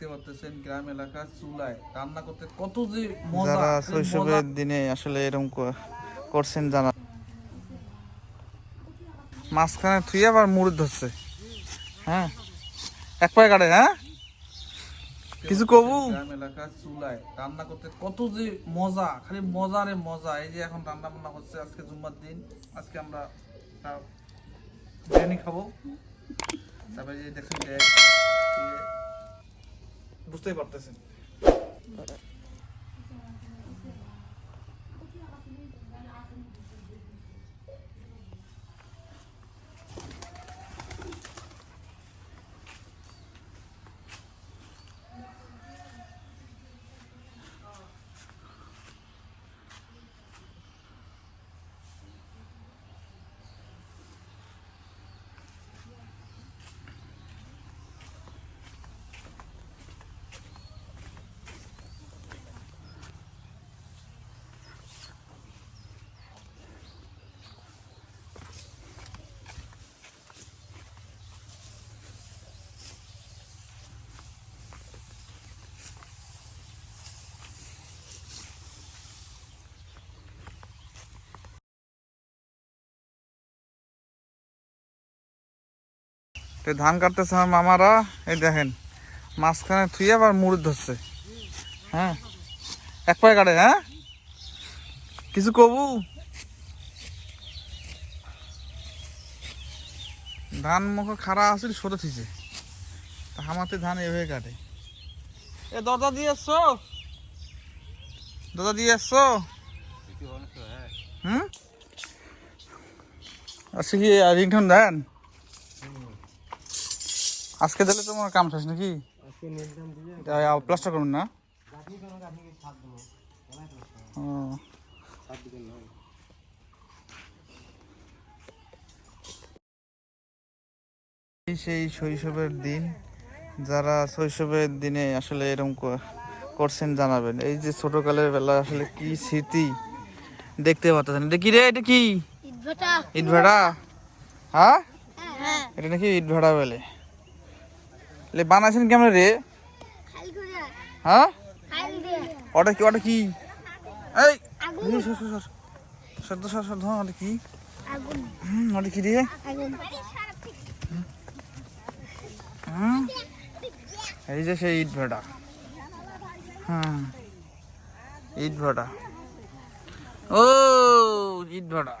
দেখতে পাচ্ছেন গ্রাম এলাকার চুলায়। রান্না করতে কত যে মজা যারা শৈশবের দিনে আসলে এরকম করছেন জানা মাঝখানে থুই আবার মুড়ি ধরছে। হ্যাঁ? এক পায়ে কাটে হ্যাঁ? কিছু কবু? গ্রাম এলাকার চুলায়। রান্না করতে কত যে মজা খালি মজা রে মজা। এই যে এখন রান্না বান্না হচ্ছে আজকে জুম্মার দিন। আজকে আমরা বিরিয়ানি খাব। তারপরে যে দেখছেন বুঝতেই পারতেছেন। তো ধান কাটতেছে আমার মামারা, এই দেখেন, মাঝখানে থুয়ে আবার মুড়ি ধরছে। হ্যাঁ? এক পায়ে কাটে হ্যাঁ? কিছু কবু? ধান মুখ খারা আছিল সরে থিছে। তা হামাতে ধান এভাবে কাটে। এ, দরজা দিয়ে আসছো দরজা দিয়ে আসছো হুম? আচ্ছা কি, রিংটন দেন? আজকে দিলে তোমার কাম শেষ নাকি? প্লাস্টার করুন না। সেই শৈশবের দিন যারা শৈশবের দিনে আসলে এরকম করছেন জানাবেন। এই যে ছোটকালের বেলা আসলে কি স্মৃতি দেখতে পাচ্ছেন? এটা কি রে? এটা কি? ইটভাটা। ইট ভাড়া হ্যাঁ? হ্যাঁ। এটা নাকি ইট ভাড়া বলে? লে বানাইছেন কেমন রে? হ্যাঁ? ওটা কি ওটা কি? এই! সর সর সর সর সর সর ধর ওটা কি? হুম ওটা কি রে? হুম? এই যে সেই ইট ভাড়া হুম। ইট ভাড়া ও ইট ভাড়া